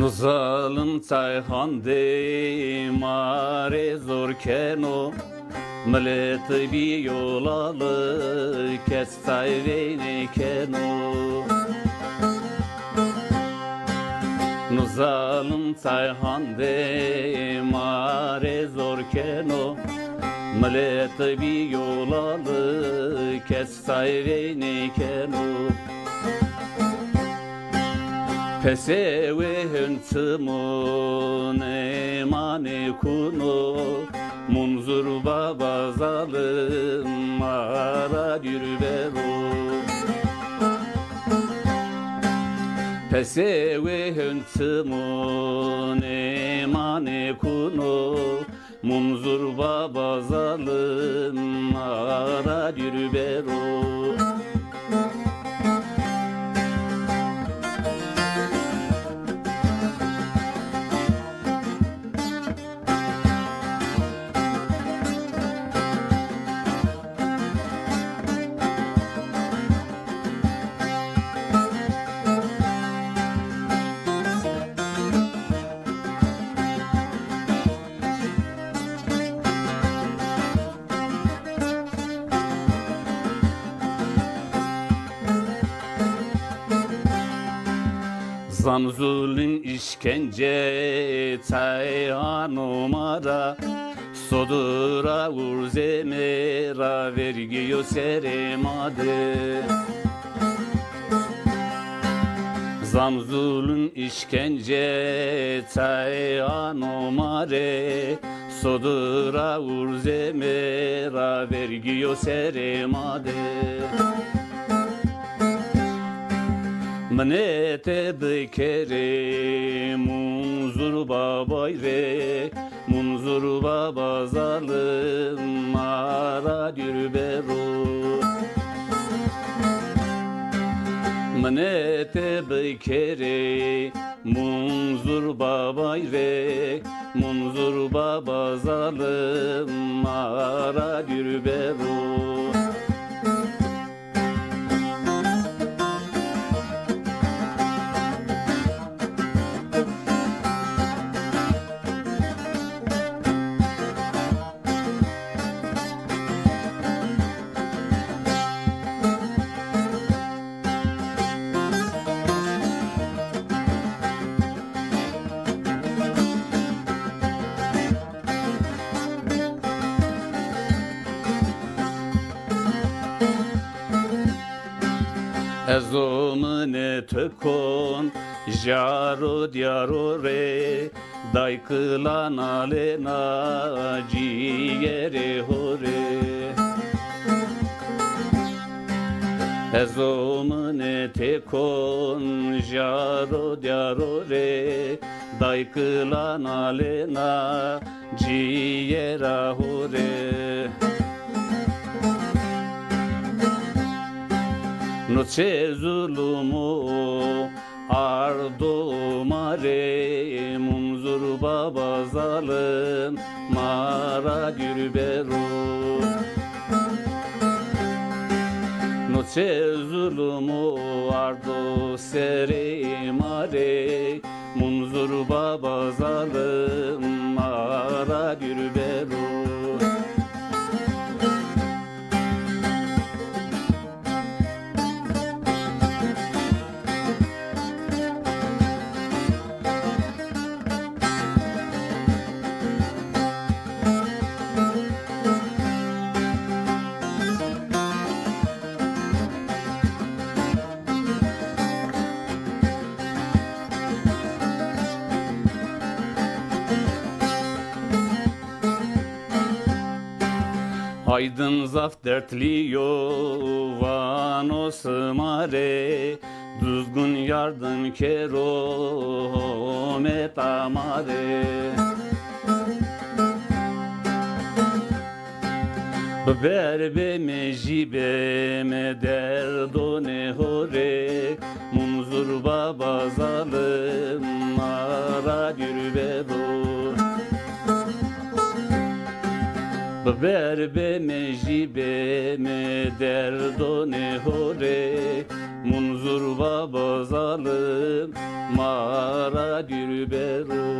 Nuzalım çayhan de mare zor keno. Millet bir yolalı kes çayveni keno. Nuzalım çayhan de mare zor keno. Millet bir yolalı kes çayveni keno Peseve hınçımın emane kuno Munzur baba zalım mara dürbero Peseve hınçımın emane kuno Munzur baba zalım mara dürbero Zanzulün işkence çayhan numara Sodura urzemera vergiyo seremade Zamzulun işkence çayhan numare Sodura urzemera vergiyo seremade Mnete bekere munzur babay re Munzur baba zalim mara dürbero Mnete bekere munzur babay re Munzur baba zalim mara dürbero Ezomne tekon jaro diaro re Dai kılana lena ciğere hore. Ezomne tekon jaro diaro re Dai kılana lena ciğera hore Noche zulumu ardo mare munzur baba zalim mara dürbero Noche zulumu ardo sere mare munzur baba zalim mara dürbero Aydın zaf dertli yovanos mare Düzgün yardım kero metamare Berbe mejibe me derdo ne hore Munzur baba zalim mara dürbero Ber beme jibeme derdone hore. Munzur baba zalim Mara bir beru